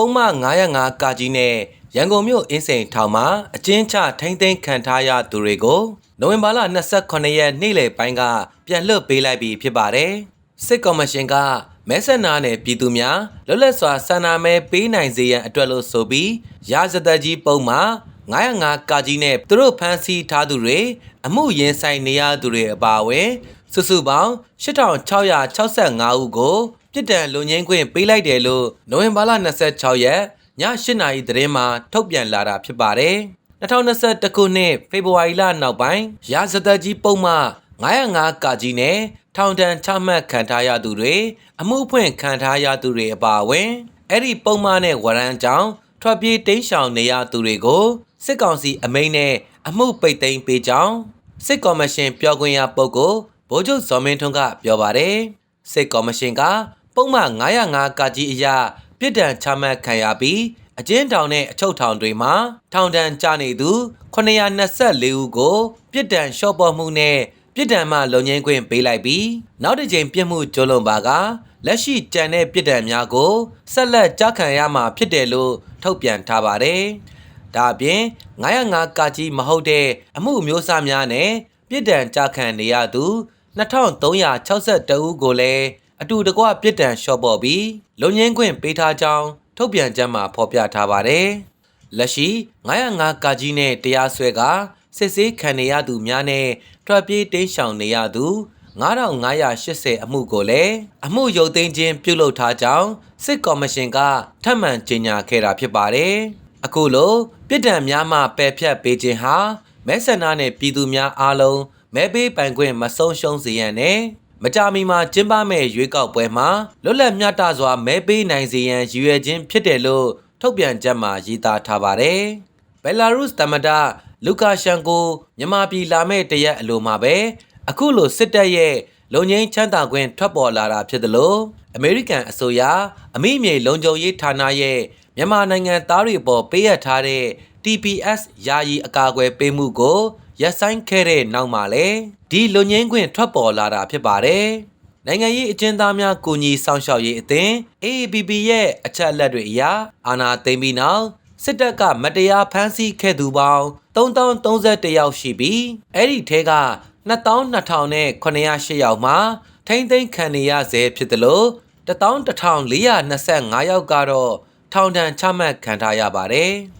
ပုံမှန်905ကာကြီးနဲ့ရန်ကုန်မြို့အင်းစိန်ထောင်မှာအကျဉ်းချထိမ့်သိမ်းခံထားရသူတွေကိုနိုဝင်ဘာလ28ရက်နေ့လယ်ပိုင်းကပြန်လွှတ်ပေးလိုက်ပြီဖြစ်ပါတယ်။စစ်ကော်မရှင်ကမဲဆန္ဒနယ်ပြည်သူများလွတ်လပ်စွာဆန္ဒမဲပေးနိုင်စေရန်အတွက်လို့ဆိုပြီးရာဇသက်ကြီးပုံမှာ905ကာကြီးနဲ့သူတို့ဖမ်းဆီးထားသူတွေအမှုရင်ဆိုင်နေရသူတွေအပါအဝင်စုစုပေါင်း8665ဦးကို ပြစ်ဒဏ်လွန်ငင်းခွင့်ပေးလိုက်တယ်လို့နိုဝင်ဘာလ26ရက်ည8နာရီသတင်းမှာထုတ်ပြန်လာတာဖြစ်ပါတယ်။2021ခုနှစ်ဖေဖော်ဝါရီလနောက်ပိုင်းရာဇသက်ကြီးပုံမှ905ကာကြီးနဲ့ထောင်ဒဏ်ချမှတ်ခံထားရသူတွေအမှုဖွင့်ခံထားရသူတွေအပါအဝင်အဲ့ဒီပုံမှန်နဲ့ဝရမ်းကြောင်းထွက်ပြေးတိမ်းရှောင်နေရသူတွေကိုစစ်ကောင်စီအမိန့်နဲ့အမှုပိတ်သိမ်းပေးကြောင်းစစ်ကော်မရှင်ပြောခွင့်ရပုဂ္ဂိုလ်ဗိုလ်ချုပ်ဇော်မင်းထွန်းကပြောပါတယ်စစ်ကော်မရှင်က ပုံမှန်905ကကြီးအရာပြစ်ဒဏ်ချမှတ်ခံရပြီးအကျဉ်းထောင်နဲ့အချုပ်ထောင်တွေမှာထောင်ဒဏ်ကျနေသူ924ဦးကိုပြစ်ဒဏ်လျှော့ပေါ့မှုနဲ့ပြစ်ဒဏ်မှလုံငင်းခွင့်ပေးလိုက်ပြီးနောက်တစ်ကြိမ်ပြစ်မှုကျူးလွန်ပါကလက်ရှိကြံတဲ့ပြစ်ဒဏ်များကိုဆက်လက်ကြားခံရမှာဖြစ်တယ်လို့ထုတ်ပြန်ထားပါတယ်။ဒါအပြင်905ကကြီးမဟုတ်တဲ့အမှုအမျိုးအစားများနဲ့ပြစ်ဒဏ်ကြားခံနေရသူ2362ဦးကိုလည်း အတူတကွပြစ်ဒဏ်လျှော့ပေါ့ပြီးလုံငင်းခွင့်ပေးထားကြောင်းထုတ်ပြန်ချက်မှာဖော်ပြထားပါတယ်။လက်ရှိ905ကကြီးနဲ့တရားစွဲကစစ်ဆေးခံနေရသူများနဲ့ထွက်ပြေးတိမ်းရှောင်နေရသူ9580အမှုကိုလည်းအမှုရုပ်သိမ်းခြင်းပြုလုပ်ထားကြောင်းစစ်ကော်မရှင်ကထပ်မံကြေညာခဲ့တာဖြစ်ပါတယ်။အခုလိုပြည်ဒဏ်များမှပယ်ဖြတ်ပေးခြင်းဟာမဲဆန္ဒနဲ့ပြည်သူများအားလုံးမဲပေးပိုင်ခွင့်မဆုံးရှုံးစေရန်နဲ့ မကြာမီမှာကျင်းပမဲ့ရွေးကောက်ပွဲမှာလွတ်လပ်မျှတစွာမဲပေးနိုင်စေရန်ရည်ရွယ်ခြင်းဖြစ်တယ်လို့ထုတ်ပြန်ချက်မှာရေးသားထားပါတယ်။ဘယ်လာရုစ်သမ္မတလူကာရှန်ကိုမြန်မာပြည်လာမဲ့တရက်အလိုမှာပဲအခုလိုစစ်တပ်ရဲ့လုံငင်းချမ်းသာခွင့်ထွက်ပေါ်လာတာဖြစ်တယ်လို့အမေရိကန်အစိုးရအမိမြေလုံခြုံရေးဌာနရဲ့မြန်မာနိုင်ငံသားတွေပေါ်ပေးအပ်ထားတဲ့ TPS ယာယီအကာအကွယ်ပေးမှုကို ရပ်ဆိုင်းခဲ့တဲ့နောက်မှာလဲဒီလုံငင်းခွင့်ထွက်ပေါ်လာတာဖြစ်ပါတယ်။နိုင်ငံရေးအကျဉ်းသားများကူညီဆောင်ရှောက်ရေးအသင်း AABB ရဲ့အချက်အလက်တွေအရအာဏာသိမ်းပြီးနောက်စစ်တပ်ကမတရားဖမ်းဆီးခဲ့သူပေါင်း3031ယောက်ရှိပြီးအဲ့ဒီထဲက22,908ယောက်မှာထိမ့်သိမ်းခံနေရဆဲဖြစ်တယ်လို့11,425ယောက်ကတော့ထောင်ဒဏ်ချမှတ်ခံထားရပါတယ်။